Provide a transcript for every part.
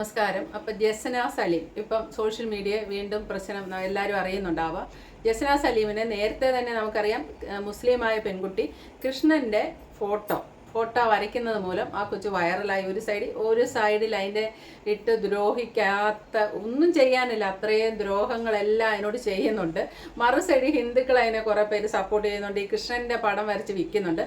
നമസ്കാരം. അപ്പം ജസന സലീം ഇപ്പം സോഷ്യൽ മീഡിയ വീണ്ടും പ്രശ്നം എല്ലാവരും അറിയുന്നുണ്ടാവുക ജസന സലീമിനെ നേരത്തെ തന്നെ നമുക്കറിയാം മുസ്ലിമായ പെൺകുട്ടി കൃഷ്ണന്റെ ഫോട്ടോ ഫോട്ടോ വരയ്ക്കുന്നത് മൂലം ആ കൊച്ചു വൈറലായി ഒരു സൈഡിൽ ഒരു സൈഡിൽ അതിന്റെ ഇട്ട് ദ്രോഹിക്കാത്ത ഒന്നും ചെയ്യാനില്ല അത്രയും ദ്രോഹങ്ങളെല്ലാം അതിനോട് ചെയ്യുന്നുണ്ട്. മറു സൈഡിൽ ഹിന്ദുക്കൾ അതിനെ കുറേ പേര് സപ്പോർട്ട് ചെയ്യുന്നുണ്ട് ഈ കൃഷ്ണന്റെ പടം വരച്ച് വിൽക്കുന്നുണ്ട്.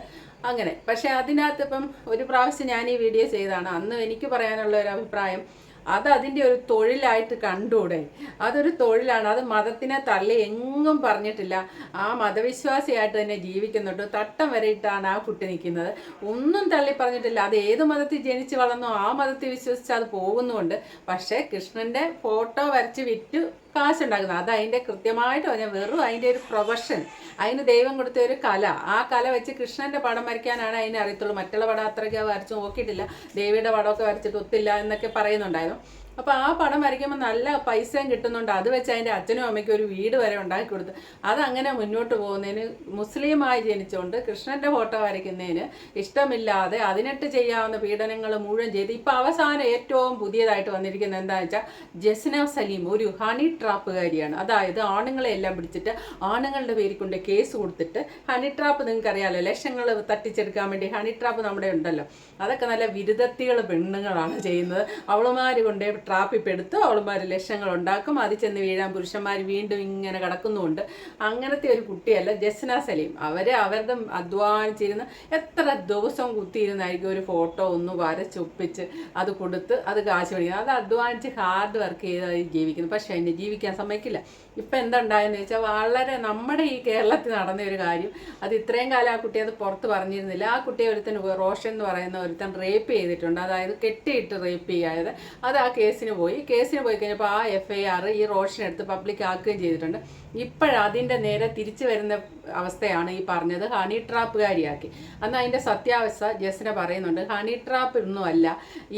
അങ്ങനെ. പക്ഷേ അതിനകത്ത് ഇപ്പം ഒരു പ്രാവശ്യം ഞാൻ ഈ വീഡിയോ ചെയ്താണ് അന്ന് എനിക്ക് പറയാനുള്ള ഒരു അഭിപ്രായം അത് അതിന്റെ ഒരു തൊഴിലായിട്ട് കണ്ടൂടെ അതൊരു തൊഴിലാണ്. അത് മതത്തിനെ തള്ളി എങ്ങും പറഞ്ഞിട്ടില്ല. ആ മതവിശ്വാസിയായിട്ട് തന്നെ ജീവിക്കുന്നുണ്ട്. തട്ടം വരെ ഇട്ടാണ് ആ കുട്ടി നിൽക്കുന്നത്. ഒന്നും തള്ളി പറഞ്ഞിട്ടില്ല. അത് ഏത് മതത്തിൽ ജനിച്ച് വളർന്നോ ആ മതത്തിൽ വിശ്വസിച്ച് അത് പോകുന്നുമുണ്ട്. പക്ഷേ കൃഷ്ണന്റെ ഫോട്ടോ വരച്ച് വിറ്റ്. കാശുണ്ടാക്കുന്നത്. അത് അതിന്റെ കൃത്യമായിട്ട് പറഞ്ഞാൽ വെറും അതിന്റെ ഒരു പ്രൊഫഷൻ. അതിന് ദൈവം കൊടുത്ത ഒരു കല. ആ കല വെച്ച് കൃഷ്ണന്റെ പടം വരയ്ക്കാനാണ് അതിനെ അറിയത്തുള്ളൂ. മറ്റുള്ള പടം അത്രയ്ക്ക് വരച്ച് നോക്കിയിട്ടില്ല. ദേവിയുടെ പടമൊക്കെ വരച്ചിട്ട് ഒത്തില്ല എന്നൊക്കെ പറയുന്നുണ്ടായിരുന്നു. അപ്പോൾ ആ പടം വരയ്ക്കുമ്പോൾ നല്ല പൈസയും കിട്ടുന്നുണ്ട്. അത് വെച്ച് അതിന്റെ അച്ഛനും അമ്മയ്ക്കും ഒരു വീട് വരെ ഉണ്ടാക്കി കൊടുത്ത് അതങ്ങനെ മുന്നോട്ട് പോകുന്നതിന് മുസ്ലിമായി ജനിച്ചുകൊണ്ട് കൃഷ്ണന്റെ ഫോട്ടോ വരയ്ക്കുന്നതിന് ഇഷ്ടമില്ലാതെ അതിനിട്ട് ചെയ്യാവുന്ന പീഡനങ്ങൾ മുഴുവൻ ചെയ്ത് ഇപ്പോൾ അവസാനം ഏറ്റവും പുതിയതായിട്ട് വന്നിരിക്കുന്നത് എന്താണെന്ന് വെച്ചാൽ ജസ്ന സലീം ഒരു ഹണി ട്രാപ്പുകാരിയാണ്. അതായത് ആണുങ്ങളെ എല്ലാം പിടിച്ചിട്ട് ആണുങ്ങളുടെ പേരിൽ കൊണ്ട് കേസ് കൊടുത്തിട്ട് ഹണി ട്രാപ്പ് നിങ്ങൾക്ക് അറിയാമല്ലോ ലക്ഷങ്ങൾ തട്ടിച്ചെടുക്കാൻ വേണ്ടി ഹണി ട്രാപ്പ് നമ്മുടെ ഉണ്ടല്ലോ. അതൊക്കെ നല്ല വിരുദ്ധത്തികൾ പെണ്ണുങ്ങളാണ് ചെയ്യുന്നത്. അവളുമാർ കൊണ്ട് ട്രാപ്പിൽ പെടുത്ത് അവളുമാർ ലക്ഷങ്ങൾ ഉണ്ടാക്കും അതിൽ ചെന്ന് വീഴാൻ പുരുഷന്മാർ വീണ്ടും ഇങ്ങനെ കിടക്കുന്നുമുണ്ട്. അങ്ങനത്തെ ഒരു കുട്ടിയല്ല ജസ്ന സലീം. അവർ അവരുടെ അധ്വാനിച്ചിരുന്ന് എത്ര ദിവസം കുത്തിയിരുന്നായിരിക്കും ഒരു ഫോട്ടോ ഒന്ന് വരച്ചൊപ്പിച്ച് അത് കൊടുത്ത് അത് കാശ് പിടിക്കുന്നത് അത് അധ്വാനിച്ച് ഹാർഡ് വർക്ക് ചെയ്ത് ജീവിക്കുന്നു. പക്ഷേ എന്നെ ജീവിക്കാൻ സമ്മതിക്കില്ല. ഇപ്പം എന്തുണ്ടായെന്ന് വെച്ചാൽ വളരെ നമ്മുടെ ഈ കേരളത്തിൽ നടന്ന ഒരു കാര്യം. അത് ഇത്രയും കാലം ആ കുട്ടി അത് പുറത്ത് പറഞ്ഞിരുന്നില്ല. ആ കുട്ടിയെ ഒരുത്തൻ റോഷൻ എന്ന് പറയുന്ന ഒരുത്തൻ റേപ്പ് ചെയ്തിട്ടുണ്ട്. അതായത് കെട്ടിയിട്ട് റേപ്പ് ചെയ്യാതെ. അത് ആ കേസിന് പോയി. കേസിന് പോയി കഴിഞ്ഞപ്പോൾ ആ എഫ് ഐ ആർ ഈ റോഷൻ എടുത്ത് പബ്ലിക് ആക്കുകയും ചെയ്തിട്ടുണ്ട്. ഇപ്പോഴതിന്റെ നേരെ തിരിച്ചു വരുന്ന അവസ്ഥയാണ് ഈ പറഞ്ഞത്. ഹണി ട്രാപ്പുകാരിയാക്കി. അന്ന് അതിന്റെ സത്യാവസ്ഥ ജസ്ന പറയുന്നുണ്ട്. ഹണി ട്രാപ്പ് ഒന്നുമല്ല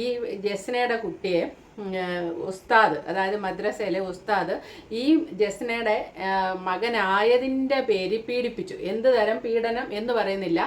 ഈ ജസ്നയുടെ കുട്ടിയെ ഉസ്താദ് അതായത് മദ്രസയിലെ ഉസ്താദ് ഈ ജസ്നയുടെ മകനായതിന്റെ പേര് പീഡിപ്പിച്ചു. എന്ത് തരം പീഡനം എന്ന് പറയുന്നില്ല.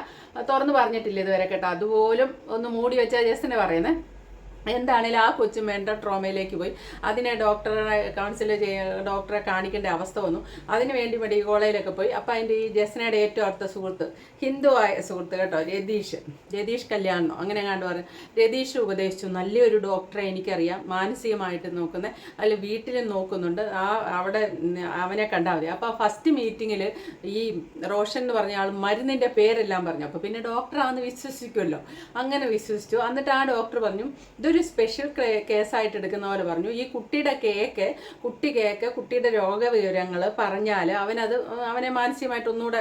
തുറന്നു പറഞ്ഞിട്ടില്ല ഇതുവരെ കേട്ടോ. അതുപോലും ഒന്ന് മൂടി വെച്ചാൽ ജസ്ന പറയുന്നത് എന്താണേലും ആ കൊച്ചു മെന്റൽ ട്രോമയിലേക്ക് പോയി. അതിനെ ഡോക്ടറെ കൗൺസിൽ ചെയ്യ ഡോക്ടറെ കാണിക്കേണ്ട അവസ്ഥ വന്നു. അതിന് വേണ്ടി കോളേജിലൊക്കെ പോയി. അപ്പോൾ അതിന്റെ ഈ ജസ്നയുടെ ഏറ്റവും അടുത്ത സുഹൃത്ത് ഹിന്ദു ആയ സുഹൃത്ത് കേട്ടോ രതീഷ്. രതീഷ് കല്യാണോ? അങ്ങനെ കണ്ടു പറഞ്ഞു. രതീഷ് ഉപദേശിച്ചു. നല്ലൊരു ഡോക്ടറെ എനിക്കറിയാം. മാനസികമായിട്ട് നോക്കുന്ന. അതിൽ വീട്ടിലും നോക്കുന്നുണ്ട്. ആ അവിടെ അവനെ കണ്ടാൽ മതി. അപ്പോൾ ഫസ്റ്റ് മീറ്റിങ്ങിൽ ഈ റോഷൻ എന്ന് പറഞ്ഞ ആൾ മരുന്നിന്റെ പേരെല്ലാം പറഞ്ഞു. അപ്പോൾ പിന്നെ ഡോക്ടറാണെന്ന് വിശ്വസിക്കുമല്ലോ അങ്ങനെ വിശ്വസിച്ചു. എന്നിട്ട് ആ ഡോക്ടർ പറഞ്ഞു ഇതൊരു സ്പെഷ്യൽ കേസായിട്ട് എടുക്കുന്ന പോലെ പറഞ്ഞു. ഈ കുട്ടിയുടെ കേക്ക് കുട്ടി കേക്ക് കുട്ടിയുടെ രോഗവിവരങ്ങൾ പറഞ്ഞാൽ അവനത് അവനെ മാനസികമായിട്ട് ഒന്നുകൂടെ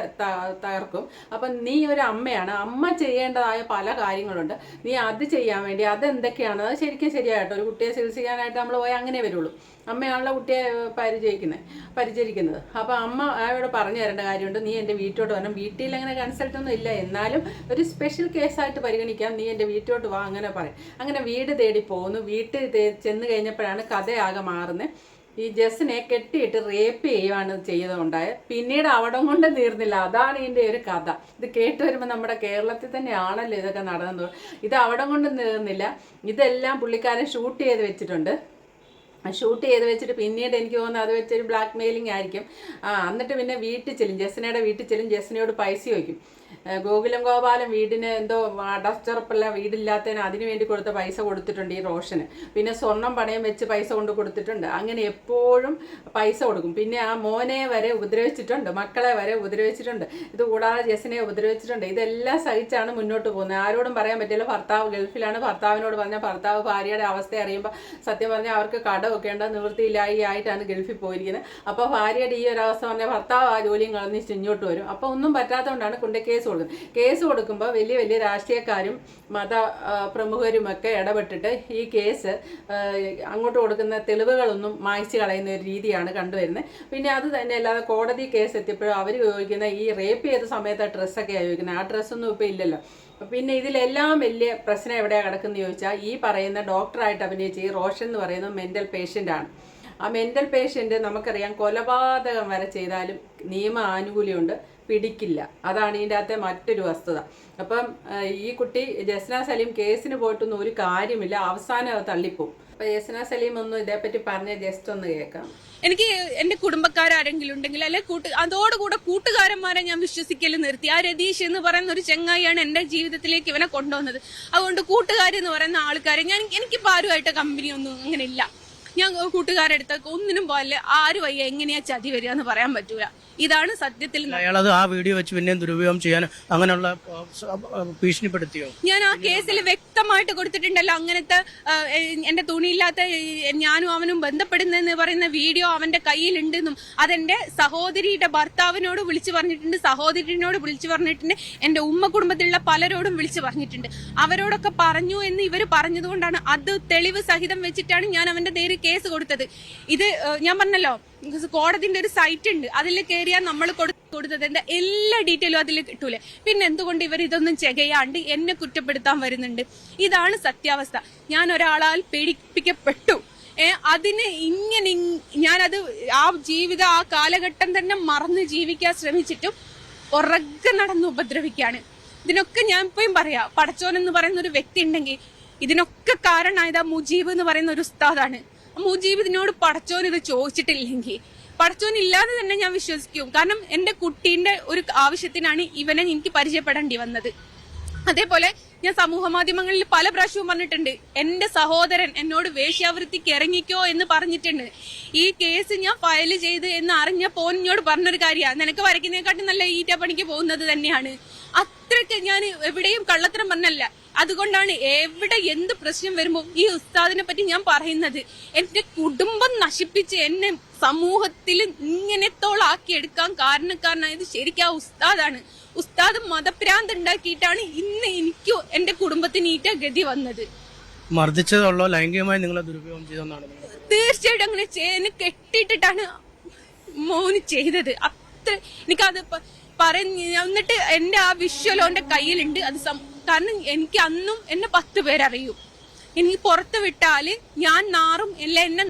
തകർക്കും. അപ്പം നീ ഒരു അമ്മയാണ്. അമ്മ ചെയ്യേണ്ടതായ പല കാര്യങ്ങളുണ്ട്. നീ അത് ചെയ്യാൻ വേണ്ടി അതെന്തൊക്കെയാണ്? അത് ശരിക്കും ശരിയായിട്ടോ? ഒരു കുട്ടിയെ ചികിത്സിക്കാനായിട്ട് നമ്മൾ പോയാൽ അങ്ങനെ വരുള്ളൂ. അമ്മയാണല്ലോ കുട്ടിയെ പരിചയിക്കുന്നത് പരിചരിക്കുന്നത്. അപ്പോൾ അമ്മ അവിടെ പറഞ്ഞു തരേണ്ട കാര്യമുണ്ട്. നീ എന്റെ വീട്ടിലോട്ട് വരണം. വീട്ടിൽ അങ്ങനെ കൺസൾട്ടൊന്നും ഇല്ല. എന്നാലും ഒരു സ്പെഷ്യൽ കേസായിട്ട് പരിഗണിക്കാം. നീ എന്റെ വീട്ടിലോട്ട് വാ അങ്ങനെ പറയും. അങ്ങനെ വീട് തേടി പോകുന്നു. വീട്ടിൽ ചെന്ന് കഴിഞ്ഞപ്പോഴാണ് കഥയാകെ മാറുന്നത് ഈ ജസ്സിനെ കെട്ടിയിട്ട് റേപ്പ് ചെയ്യുവാണ് ചെയ്തതുണ്ടായത്. പിന്നീട് അവിടം കൊണ്ട് തീർന്നില്ല. അതാണ് ഇതിന്റെ ഒരു കഥ. ഇത് കേട്ട് വരുമ്പോൾ നമ്മുടെ കേരളത്തിൽ തന്നെയാണല്ലോ ഇതൊക്കെ നടന്നത്. ഇത് അവിടം കൊണ്ട് തീർന്നില്ല. ഇതെല്ലാം പുള്ളിക്കാരൻ ഷൂട്ട് ചെയ്ത് വെച്ചിട്ടുണ്ട്. ഷൂട്ട് ചെയ്ത് വെച്ചിട്ട് പിന്നീട് എനിക്ക് തോന്നുന്നത് അത് വെച്ചൊരു ബ്ലാക്ക് മെയിലിംഗ് ആയിരിക്കും എന്നിട്ട് പിന്നെ വീട്ടിൽ ചെല്ലും. ജസ്നയുടെ വീട്ടിൽ ചെല്ലും. ജസ്നയോട് പൈസ ഏഹ് ഗോകുലം ഗോപാലൻ വീടിന് എന്തോ അടച്ചുറപ്പല്ല വീടില്ലാത്തതിന് അതിനു വേണ്ടി കൊടുത്ത പൈസ കൊടുത്തിട്ടുണ്ട് ഈ റോഷന്. പിന്നെ സ്വർണം പണയം വെച്ച് പൈസ കൊണ്ട് കൊടുത്തിട്ടുണ്ട്. അങ്ങനെ എപ്പോഴും പൈസ കൊടുക്കും. പിന്നെ ആ മോനെ വരെ ഉപദ്രവിച്ചിട്ടുണ്ട് മക്കളെ വരെ ഉപദ്രവിച്ചിട്ടുണ്ട് ഇത് കൂടാതെ ജെസിനെ ഉപദ്രവിച്ചിട്ടുണ്ട്. ഇതെല്ലാം സഹിച്ചാണ് മുന്നോട്ട് പോകുന്നത്. ആരോടും പറയാൻ പറ്റില്ല. ഭർത്താവ് ഗൾഫിലാണ്. ഭർത്താവിനോട് പറഞ്ഞാൽ ഭർത്താവ് ഭാര്യയുടെ അവസ്ഥ അറിയുമ്പോൾ സത്യം പറഞ്ഞാൽ അവർക്ക് കടമൊക്കെ ഉണ്ട്. നിവൃത്തിയില്ലായി ആയിട്ടാണ് ഗൾഫിൽ പോയിരിക്കുന്നത്. അപ്പോൾ ഭാര്യയുടെ ഈ ഒരു അവസ്ഥ പറഞ്ഞാൽ ഭർത്താവ് ആ ജോലിയും കളഞ്ഞ് ഇങ്ങോട്ട് വരും. അപ്പോൾ ഒന്നും പറ്റാത്തതുകൊണ്ടാണ് കൊണ്ട് കേസ് കേസ് കൊടുക്കുമ്പോൾ വലിയ വലിയ രാഷ്ട്രീയക്കാരും മത പ്രമുഖരുമൊക്കെ ഇടപെട്ടിട്ട് ഈ കേസ് അങ്ങോട്ട് കൊടുക്കുന്ന തെളിവുകളൊന്നും മായ്ച്ചു കളയുന്ന ഒരു രീതിയാണ് കണ്ടുവരുന്നത്. പിന്നെ അത് തന്നെ അല്ലാതെ കോടതി കേസ് എത്തിയപ്പോഴും അവർ ചോദിക്കുന്ന ഈ റേപ്പ് ചെയ്ത സമയത്ത് ഡ്രസ്സൊക്കെയാണ് ചോദിക്കുന്നത് ആ ഡ്രസ്സൊന്നും ഇപ്പോൾ ഇല്ലല്ലോ. പിന്നെ ഇതിലെല്ലാം വലിയ പ്രശ്നം എവിടെയാണ് കിടക്കുന്നത് ചോദിച്ചാൽ ഈ പറയുന്ന ഡോക്ടറായിട്ട് അഭിനയിച്ച ഈ റോഷൻ എന്ന് പറയുന്നത് മെന്റൽ പേഷ്യന്റാണ് ആ മെന്റൽ പേഷ്യന്റ് നമുക്കറിയാം കൊലപാതകം വരെ ചെയ്താലും നിയമ ആനുകൂല്യമുണ്ട് പിടിക്കില്ല. അതാണ് ഇതിന്റെ അകത്തെ മറ്റൊരു വസ്തുത. അപ്പം ഈ കുട്ടി ജസ്ന സലീം കേസിന് പോയിട്ടൊന്നും ഒരു കാര്യമില്ല. അവസാനം തള്ളിപ്പോവും. അപ്പൊ ജസ്ന സലീം ഒന്നും ഇതേപ്പറ്റി പറഞ്ഞ ജസ്റ്റ് ഒന്ന് കേൾക്കാം. എനിക്ക് എന്റെ കുടുംബക്കാരെങ്കിലും ഉണ്ടെങ്കിൽ അല്ലെ കൂട്ട് അതോടുകൂടെ കൂട്ടുകാരന്മാരെ ഞാൻ വിശ്വസിക്കൽ നിർത്തി. ആ രതീഷ് എന്ന് പറയുന്ന ഒരു ചെങ്ങായിയാണ് എന്റെ ജീവിതത്തിലേക്ക് ഇവനെ കൊണ്ടുവന്നത്. അതുകൊണ്ട് കൂട്ടുകാരെന്ന് പറയുന്ന ആൾക്കാരെ ഞാൻ എനിക്കിപ്പോ ആരുമായിട്ട് കമ്പനി ഒന്നും അങ്ങനെ ഇല്ല. ഞാൻ കൂട്ടുകാരെടുത്തൊക്കെ ഒന്നിനും പോലെ ആര് വയ്യ എങ്ങനെയാ ചതി വരിക എന്ന് പറയാൻ പറ്റൂല. ഇതാണ് സത്യത്തിൽ അയാളത് ആ വീഡിയോ വെച്ച് പിന്നെയും ദുരുപയോഗം ചെയ്യാൻ അങ്ങനെയുള്ള ഭീഷണിപ്പെടുത്തിയോ? ഞാൻ ആ കേസിൽ വ്യക്തമായിട്ട് കൊടുത്തിട്ടുണ്ടല്ലോ അങ്ങനത്തെ എന്റെ തുണിയില്ലാത്ത ഞാനും അവനും ബന്ധപ്പെടുന്നെന്ന് പറയുന്ന വീഡിയോ അവന്റെ കയ്യിലുണ്ടെന്നും അതെന്റെ സഹോദരിയുടെ ഭർത്താവിനോട് വിളിച്ചു പറഞ്ഞിട്ടുണ്ട് സഹോദരിനോട് വിളിച്ചു പറഞ്ഞിട്ടുണ്ട് എന്റെ ഉമ്മ കുടുംബത്തിലുള്ള പലരോടും വിളിച്ചു പറഞ്ഞിട്ടുണ്ട്. അവരോടൊക്കെ പറഞ്ഞു എന്ന് ഇവർ പറഞ്ഞതുകൊണ്ടാണ് അത് തെളിവ് സഹിതം വെച്ചിട്ടാണ് ഞാൻ അവന്റെ നേരെ കേസ് കൊടുത്തത്. ഇത് ഞാൻ പറഞ്ഞല്ലോ കോടതിന്റെ ഒരു സൈറ്റ് ഉണ്ട്. അതിൽ കയറിയാൽ നമ്മൾ കൊടുത്തതിന്റെ എല്ലാ ഡീറ്റെയിലും അതിൽ കിട്ടൂലേ. പിന്നെ എന്തുകൊണ്ട് ഇവർ ഇതൊന്നും ചെകയാണ്ട് എന്നെ കുറ്റപ്പെടുത്താൻ വരുന്നുണ്ട്? ഇതാണ് സത്യാവസ്ഥ. ഞാൻ ഒരാളാൽ പീഡിപ്പിക്കപ്പെട്ടു. അതിന് ഇങ്ങനെ ഇങ്- ഞാനത് ആ ജീവിത ആ കാലഘട്ടം തന്നെ മറന്ന് ജീവിക്കാൻ ശ്രമിച്ചിട്ടും ഉറക്കെ നടന്ന് ഉപദ്രവിക്കുകയാണ്. ഇതിനൊക്കെ ഞാൻ ഇപ്പോഴും പറയാ പടച്ചോൻ എന്ന് പറയുന്ന ഒരു വ്യക്തി ഉണ്ടെങ്കിൽ ഇതിനൊക്കെ കാരണമായത് ആ മുജീബ് എന്ന് പറയുന്ന ഒരു ഉസ്താദാണ്. മുജീബ് ഇതിനോട് പടച്ചോൻ ഇത് ചോദിച്ചിട്ടില്ലെങ്കിൽ പടച്ചോൻ ഇല്ലാതെ തന്നെ ഞാൻ വിശ്വസിക്കും. കാരണം എന്റെ കുട്ടീന്റെ ഒരു ആവശ്യത്തിനാണ് ഇവനെ എനിക്ക് പരിചയപ്പെടേണ്ടി വന്നത്. അതേപോലെ ഞാൻ സമൂഹ മാധ്യമങ്ങളിൽ പല പ്രാവശ്യവും പറഞ്ഞിട്ടുണ്ട് എന്റെ സഹോദരൻ എന്നോട് വേശ്യാവൃത്തിക്ക് ഇറങ്ങിക്കോ എന്ന് പറഞ്ഞിട്ടുണ്ട്. ഈ കേസ് ഞാൻ ഫയൽ ചെയ്ത് എന്ന് അറിഞ്ഞപ്പോ എന്നോട് പറഞ്ഞൊരു കാര്യമാണ് നിനക്ക് വരയ്ക്കുന്നതിനെക്കാട്ടും നല്ല ഈറ്റ പണിക്ക് പോകുന്നത് തന്നെയാണ്. അത്രയ്ക്ക് ഞാൻ എവിടെയും കള്ളത്തരം പറഞ്ഞല്ല. അതുകൊണ്ടാണ് എവിടെ എന്ത് പ്രശ്നം വരുമ്പോൾ ഈ ഉസ്താദിനെ പറ്റി ഞാൻ പറയുന്നത്. എന്റെ കുടുംബം നശിപ്പിച്ച് എന്നെ സമൂഹത്തിൽ ഇങ്ങനത്തോളാക്കി എടുക്കാൻ കാരണക്കാരനായത് ശരിക്കും ആ ഉസ്താദാണ്. ഉസ്താദ് മതഭ്രാന്ത് ഉണ്ടാക്കിയിട്ടാണ് ഇന്ന് എനിക്ക് എന്റെ കുടുംബത്തിന് ഈറ്റ ഗതി വന്നത്. മർദ്ദിച്ചതുള്ളോ ലൈംഗികമായി നിങ്ങളെ ദുരുപയോഗം ചെയ്തെന്നാണ് തീർച്ചയായിട്ടും അങ്ങനെ ചേന കെട്ടിയിട്ടിട്ടാണ് മോന് ചെയ്തത്. അത്ര എനിക്കത് പ- പറഞ്ഞ് എന്നിട്ട് എന്റെ ആ വിഷ്വലോ എന്റെ കയ്യിലുണ്ട്. അത് കാരണം എനിക്ക് അന്നും എന്നെ പത്ത് പേരറിയും. എനിക്ക് പുറത്ത് വിട്ടാൽ ഞാൻ നാറും അല്ല എന്നെ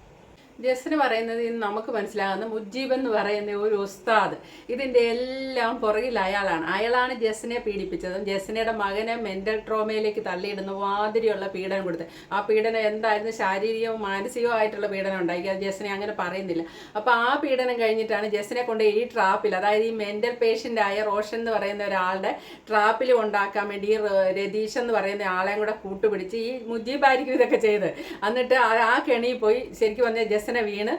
ജസ്ന് പറയുന്നത് ഇന്ന് നമുക്ക് മനസ്സിലാകുന്ന മുജീബ് എന്ന് പറയുന്ന ഒരു ഉസ്താദ്. ഇതിന്റെ എല്ലാം പുറകിൽ അയാളാണ്. അയാളാണ് ജസ്സിനെ പീഡിപ്പിച്ചതും ജസ്സിനയുടെ മകനെ മെന്റൽ ട്രോമയിലേക്ക് തള്ളിയിടുന്ന മാതിരിയുള്ള പീഡനം കൊടുത്ത് ആ പീഡനം എന്തായിരുന്നു? ശാരീരികവും മാനസികവും ആയിട്ടുള്ള പീഡനം ഉണ്ടാക്കി അത് ജസ്സിനെ അങ്ങനെ പറയുന്നില്ല. അപ്പോൾ ആ പീഡനം കഴിഞ്ഞിട്ടാണ് ജസ്സിനെ കൊണ്ട് ഈ ട്രാപ്പിൽ അതായത് ഈ മെന്റൽ പേഷ്യന്റ് ആയ റോഷൻ എന്ന് പറയുന്ന ഒരാളുടെ ട്രാപ്പിൽ ഉണ്ടാക്കാൻ വേണ്ടി ഈ രതീഷ് എന്ന് പറയുന്ന ആളെയും കൂടെ കൂട്ടുപിടിച്ച് ഈ മുജീബായിരിക്കും ഇതൊക്കെ ചെയ്ത് എന്നിട്ട് ആ- കെണിയിൽ പോയി ശരിക്കും പറഞ്ഞാൽ ജസ്സിനെ വീണ്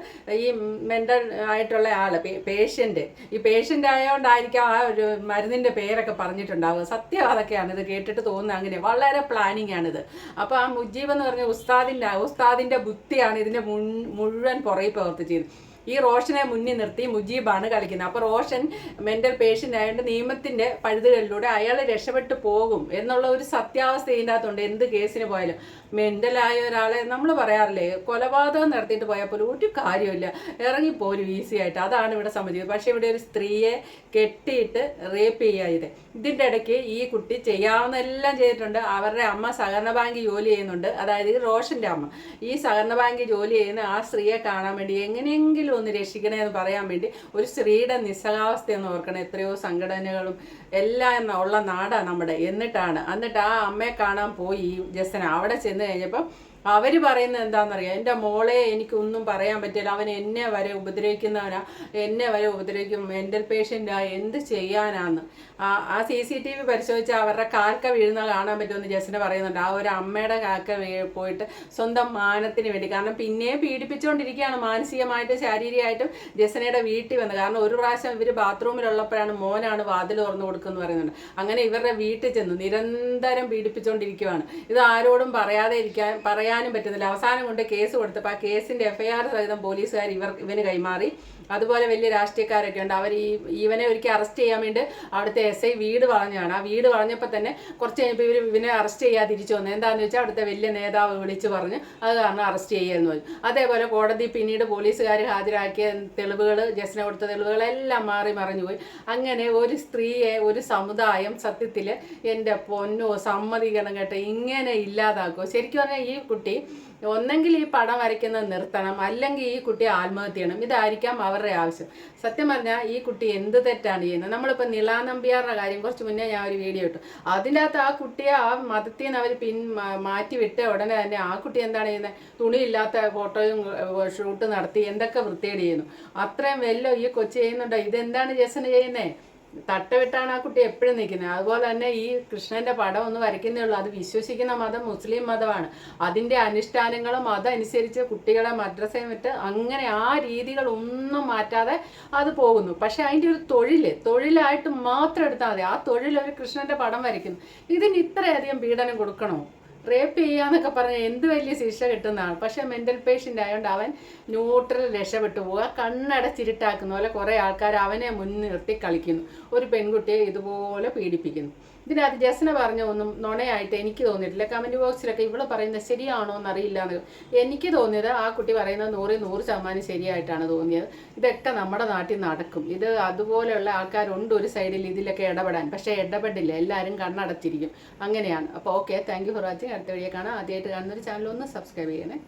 ഈ മെന്റൽ ആയിട്ടുള്ള ആൾ പേഷ്യന്റ് ഈ പേഷ്യന്റ് ആയതുകൊണ്ടായിരിക്കാം ആ ഒരു മരുന്നിന്റെ പേരൊക്കെ പറഞ്ഞിട്ടുണ്ടാവുക. സത്യം അതൊക്കെയാണ്. ഇത് കേട്ടിട്ട് തോന്നുന്നത് അങ്ങനെ വളരെ പ്ലാനിങ് ആണിത്. അപ്പോൾ ആ മുജീബ് എന്ന് പറഞ്ഞ ഉസ്താദിന്റെ ഉസ്താദിന്റെ ബുദ്ധിയാണ് ഇതിന്റെ മുഴുവൻ പുറകെ പ്രവർത്തിച്ചത്. ഈ റോഷനെ മുന്നിൽ നിർത്തി മുജീബാണ് കളിക്കുന്നത്. അപ്പോൾ റോഷൻ മെന്റൽ പേഷ്യന്റ് ആയതുകൊണ്ട് നിയമത്തിന്റെ പഴുതുകളിലൂടെ അയാൾ രക്ഷപ്പെട്ടു പോകും എന്നുള്ള ഒരു സത്യാവസ്ഥ ഇതിന്റെ അകത്തുണ്ട് എന്ത് കേസിന് പോയാലും. മെന്റലായ ഒരാളെ നമ്മൾ പറയാറില്ലേ കൊലപാതകം നടത്തിയിട്ട് പോയാൽ പോലും ഒരു കാര്യമില്ല ഇറങ്ങിപ്പോലും ഈസി ആയിട്ട്. അതാണ് ഇവിടെ സംബന്ധിച്ചത് പക്ഷേ ഇവിടെ ഒരു സ്ത്രീയെ കെട്ടിയിട്ട് റേപ്പ് ചെയ്യുക ഇത്. ഇതിന്റെ ഇടയ്ക്ക് ഈ കുട്ടി ചെയ്യാവുന്ന എല്ലാം ചെയ്തിട്ടുണ്ട്. അവരുടെ അമ്മ സഹകരണ ബാങ്കിൽ ജോലി ചെയ്യുന്നുണ്ട്. അതായത് ഈ റോഷന്റെ അമ്മ. ഈ സഹകരണ ബാങ്കിൽ ജോലി ചെയ്യുന്ന ആ സ്ത്രീയെ കാണാൻ വേണ്ടി എങ്ങനെയെങ്കിലും ഒന്ന് രക്ഷിക്കണേ എന്ന് പറയാൻ വേണ്ടി ഒരു സ്ത്രീയുടെ നിസ്സഹാവസ്ഥയെന്ന് ഓർക്കണം. എത്രയോ സംഘടനകളും എല്ലാം ഉള്ള നാടാണ് നമ്മുടെ. എന്നിട്ടാണ്. എന്നിട്ട് ആ അമ്മയെ കാണാൻ പോയി ജസ്സന അവിടെ ചെന്ന് കഴിഞ്ഞപ്പം അവർ പറയുന്നത് എന്താണെന്നറിയാം? എന്റെ മോളെ എനിക്കൊന്നും പറയാൻ പറ്റില്ല. അവൻ എന്നെ വരെ ഉപദ്രവിക്കുന്നവനാ. എന്നെ വരെ ഉപദ്രവിക്കും. മെന്റൽ പേഷ്യന്റാ. എന്ത് ചെയ്യാനാന്ന്? ആ സി സി ടി വി പരിശോധിച്ച് അവരുടെ കാക്ക വീഴുന്ന കാണാൻ പറ്റുമെന്ന് ജസ്റ്റിന് പറയുന്നുണ്ട്. ആ ഒരു അമ്മയുടെ കാക്ക പോയിട്ട് സ്വന്തം മാനത്തിന് വേണ്ടി. കാരണം പിന്നെ പീഡിപ്പിച്ചുകൊണ്ടിരിക്കുകയാണ് മാനസികമായിട്ടും ശാരീരികമായിട്ടും ജസ്നയുടെ വീട്ടിൽ വന്ന്. കാരണം ഒരു പ്രാവശ്യം ഇവർ ബാത്റൂമിലുള്ളപ്പോഴാണ് മോനാണ് വാതിൽ തുറന്നു കൊടുക്കുന്നത് പറയുന്നുണ്ട് അങ്ങനെ ഇവരുടെ വീട്ടിൽ ചെന്ന് നിരന്തരം പീഡിപ്പിച്ചുകൊണ്ടിരിക്കുകയാണ് ഇത് ആരോടും പറയാതെ ഇരിക്കാൻ പറയാനും പറ്റുന്നില്ല. അവസാനം കൊണ്ട് കേസ് കൊടുത്തപ്പോൾ ആ കേസിന്റെ എഫ്ഐആർ സഹിതം പോലീസുകാർ ഇവർ ഇവന് കൈമാറി. അതുപോലെ വലിയ രാഷ്ട്രീയക്കാരൊക്കെ ഉണ്ട്. അവർ ഈ ഇവനെ ഒരിക്കൽ അറസ്റ്റ് ചെയ്യാൻ വേണ്ടി അവിടുത്തെ എസ് ഐ വീട് വളഞ്ഞാണ് ആ വീട് വളഞ്ഞപ്പോൾ തന്നെ കുറച്ച് കഴിഞ്ഞപ്പോൾ ഇവർ ഇവനെ അറസ്റ്റ് ചെയ്യാൻ തിരിച്ചു വന്നു. എന്താണെന്ന് വെച്ചാൽ അവിടുത്തെ വലിയ നേതാവ് വിളിച്ച് പറഞ്ഞ്. അത് കാരണം അറസ്റ്റ് ചെയ്യുമെന്ന് പറഞ്ഞു. അതേപോലെ കോടതി പിന്നീട് പോലീസുകാർ ഹാജരാക്കിയ തെളിവുകൾ ജസ്റ്റിനെ കൊടുത്ത തെളിവുകളെല്ലാം മാറി മറിഞ്ഞു പോയി. അങ്ങനെ ഒരു സ്ത്രീയെ ഒരു സമുദായം സത്യത്തിൽ എന്റെ പൊന്നോ സമ്മതിക്കണം കേട്ടോ. ഇങ്ങനെ ഇല്ലാതാക്കുമോ ശരിക്കും പറഞ്ഞാൽ ഈ കുട്ടി ഒന്നെങ്കിൽ ഈ പടം വരയ്ക്കുന്നത് നിർത്തണം അല്ലെങ്കിൽ ഈ കുട്ടി ആത്മഹത്യ ചെയ്യണം. ഇതായിരിക്കാം അവരുടെ ആവശ്യം. സത്യം പറഞ്ഞാൽ ഈ കുട്ടി എന്ത് തെറ്റാണ് ചെയ്യുന്നത്? നമ്മളിപ്പോൾ നിളാ നമ്പ്യാറുടെ കാര്യം കുറച്ച് മുന്നേ ഞാൻ ഒരു വീഡിയോ ഇട്ടു. അതിന്റെ അകത്ത് ആ കുട്ടിയെ ആ മതത്തിൽ നിന്ന് അവർ പിൻ മാ- മാറ്റി വിട്ട ഉടനെ തന്നെ ആ കുട്ടി എന്താണ് ചെയ്യുന്നത്? തുണിയില്ലാത്ത ഫോട്ടോയും ഷൂട്ട് നടത്തി എന്തൊക്കെ വൃത്തികേട് ചെയ്യുന്നു? അത്രയും വെല്ലോ ഈ കൊച്ചു ചെയ്യുന്നുണ്ടോ? ഇതെന്താണ് ജസന് ചെയ്യുന്നത് തട്ടവിട്ടാണ് ആ കുട്ടി എപ്പോഴും നിൽക്കുന്നത്. അതുപോലെ തന്നെ ഈ കൃഷ്ണന്റെ പടം ഒന്ന് വരയ്ക്കുന്നേ ഉള്ളൂ. അത് വിശ്വസിക്കുന്ന മതം മുസ്ലിം മതമാണ്. അതിന്റെ അനുഷ്ഠാനങ്ങളും അതനുസരിച്ച് കുട്ടികളെ മദ്രസയും വിട്ട് അങ്ങനെ ആ രീതികൾ ഒന്നും മാറ്റാതെ അത് പോകുന്നു. പക്ഷെ അതിന്റെ ഒരു തൊഴിൽ തൊഴിലായിട്ട് മാത്രം എടുത്താൽ മതി. ആ തൊഴിൽ ഒരു കൃഷ്ണന്റെ പടം വരയ്ക്കുന്നു. ഇതിന് ഇത്രയധികം പീഡനം കൊടുക്കണോ? റേപ്പ് ചെയ്യാന്നൊക്കെ പറഞ്ഞാൽ എന്ത് വലിയ ശിക്ഷ കിട്ടുന്നതാണ്. പക്ഷെ മെന്റൽ പേഷ്യന്റ് ആയതുകൊണ്ട് അവൻ ന്യൂട്രൽ രക്ഷപ്പെട്ടു പോവുക. കണ്ണടച്ചിരുട്ടാക്കുന്ന പോലെ കുറേ ആൾക്കാർ അവനെ മുൻനിർത്തി കളിക്കുന്നു. ഒരു പെൺകുട്ടിയെ ഇതുപോലെ പീഡിപ്പിക്കുന്നു. ഇതിനകത്ത് ജസ്ന പറഞ്ഞ ഒന്നും നുണയായിട്ട് എനിക്ക് തോന്നിയിട്ടില്ല. കമന്റ് ബോക്സിലൊക്കെ ഇവൾ പറയുന്നത് ശരിയാണോ എന്നറിയില്ല എന്ന് എനിക്ക് തോന്നിയത് ആ കുട്ടി പറയുന്നത് നൂറ് നൂറ് ശതമാനം ശരിയായിട്ടാണ് തോന്നിയത്. ഇതൊക്കെ നമ്മുടെ നാട്ടിൽ നടക്കും. ഇത് അതുപോലെയുള്ള ആൾക്കാരുണ്ട് ഒരു സൈഡിൽ ഇതിലൊക്കെ ഇടപെടാൻ. പക്ഷേ ഇടപെടില്ല. എല്ലാവരും കണ്ണടച്ചിരിക്കും. അങ്ങനെയാണ്. അപ്പോൾ okay thank you for watching അടുത്ത വീഡിയോ കാണാം. ആദ്യമായിട്ട് കാണുന്ന ഒരു ചാനൽ ഒന്ന് സബ്സ്ക്രൈബ് ചെയ്യണേ.